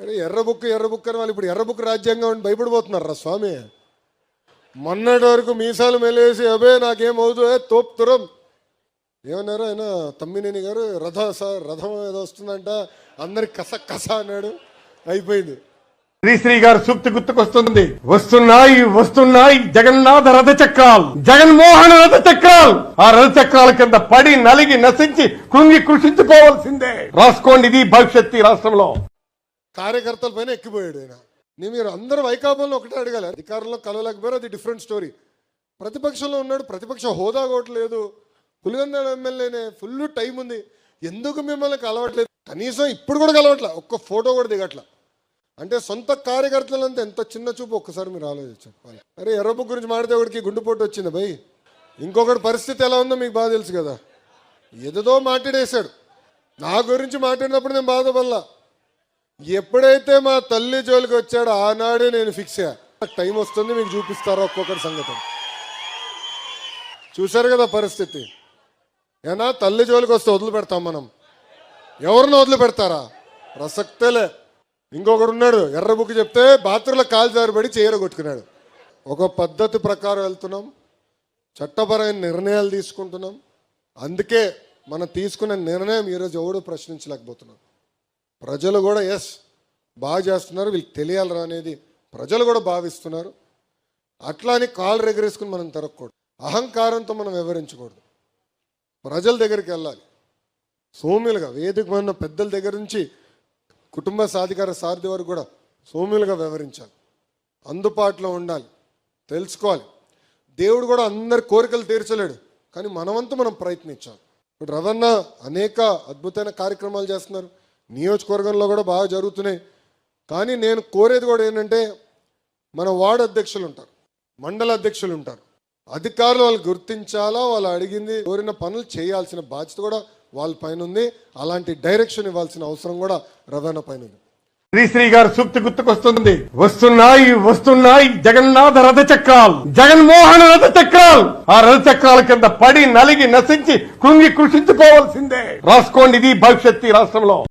అరే ఎర్రబుక్కు బుక్ అని వాళ్ళు ఇప్పుడు ఎర్రబుక్కు రాజ్యాంగం అని భయపడిపోతున్నారు రా స్వామి. మొన్నటి వరకు మీసాలు మెలేసి అబే నాకేమవుదు తోపుతురం తురం. ఏమన్నారు ఆయన? తమ్మినేని గారు రథ సార్ రథం ఏదో వస్తుందంట అందరికి కస కస అన్నాడు. అయిపోయింది. శ్రీశ్రీ గారు సూక్తి గుర్తుకొస్తుంది. వస్తున్నాయి వస్తున్నాయి జగన్నాథ రథ చక్రాలు జగన్మోహన్ రథ చక్రాలు. ఆ రథ చక్రాల కింద పడి నలిగి నశించి కృంగి కృషించుకోవాల్సిందే. రాసుకోండి ఇది భవిష్యత్తు ఈ రాష్ట్రంలో. కార్యకర్తల పైన ఎక్కిపోయాడు ఆయన. నేను మీరు అందరూ వైకాపంలో ఒకటే అడగాలి. అధికారంలో కలవలేకపోయారు అది డిఫరెంట్ స్టోరీ ప్రతిపక్షంలో ఉన్నాడు ప్రతిపక్ష హోదా కూడా పులివెందల ఎమ్మెల్యేనే ఫుల్ టైం ఉంది. ఎందుకు మిమ్మల్ని కలవట్లేదు? కనీసం ఇప్పుడు కూడా కలవట్లే? ఒక్క ఫోటో కూడా దిగట్ల? అంటే సొంత కార్యకర్తలంతా ఎంత చిన్న చూపు? ఒక్కసారి మీరు ఆలోచించాలి అరే ఎర్రబు గురించి మాడితే ఒకటికి గుండెపోటు వచ్చింది భయ్ ఇంకొకటి పరిస్థితి ఎలా ఉందో మీకు బాగా తెలుసు కదా. ఏదేదో మాట్లాడేశాడు. నా గురించి మాట్లాడినప్పుడు నేను బాధపడలా. ఎప్పుడైతే మా తల్లి జోలికి వచ్చాడో ఆనాడే నేను ఫిక్స్ అయ్యా. టైం వస్తుంది మీకు చూపిస్తారు ఒక్కొక్కటి సంగతి చూశారు కదా పరిస్థితి? ఏనా తల్లి జోలికి వస్తే వదిలిపెడతాం మనం. ఎవరిని వదిలిపెడతారా? ప్రసక్తేలే ఇంకొకడు ఉన్నాడు ఎర్ర బుక్ చెప్తే బాత్రూంలో కాలు జారిపడి చీర కొట్టుకున్నాడు. ఒక పద్ధతి ప్రకారం వెళ్తున్నాం చట్టపరమైన నిర్ణయాలు తీసుకుంటున్నాం. అందుకే మనం తీసుకున్న నిర్ణయం ఈరోజు ఎవడు ప్రశ్నించలేకపోతున్నాం. ప్రజలు కూడా ఎస్ బాగా చేస్తున్నారు. వీళ్ళకి తెలియాలరా అనేది ప్రజలు కూడా భావిస్తున్నారు. అట్లానే కాళ్ళు రెగరేసుకుని మనం తిరగకూడదు. అహంకారంతో మనం వివరించకూడదు ప్రజల దగ్గరికి వెళ్ళాలి. సోమ్యులుగా వేదిక ఉన్న పెద్దల దగ్గర నుంచి కుటుంబ సాధికార సారథి వరకు కూడా సోమ్యులుగా వివరించాలి అందుబాటులో ఉండాలి. తెలుసుకోవాలి. దేవుడు కూడా అందరి కోరికలు తీర్చలేడు. కానీ మనమంతా మనం ప్రయత్నించాలి. ఇప్పుడు రవణ అనేక అద్భుతమైన కార్యక్రమాలు చేస్తున్నారు. నియోజకవర్గంలో కూడా బాగా జరుగుతున్నాయి. కానీ నేను కోరేది కూడా ఏంటంటే మన వార్డు అధ్యక్షులు ఉంటారు మండల అధ్యక్షులు ఉంటారు. అధికారులు వాళ్ళు గుర్తించాలా వాళ్ళు అడిగింది కోరిన పనులు చేయాల్సిన బాధ్యత కూడా వాళ్ళ పైన ఉంది. అలాంటి డైరెక్షన్ ఇవ్వాల్సిన అవసరం కూడా రవాణా పైన ఉంది. శ్రీశ్రీ గారు సూక్తి గుర్తుకొస్తుంది. వస్తున్నాయి వస్తున్నాయి జగన్నాథ రథ చక్రాలు జగన్మోహన్ రథ చక్రాలు ఆ రథ చక్రాల కింద పడి నలిగి నశించి కృంగి కృషించుకోవాల్సిందే. రాసుకోండి ఇది భవిష్యత్తు ఈ రాష్ట్రంలో.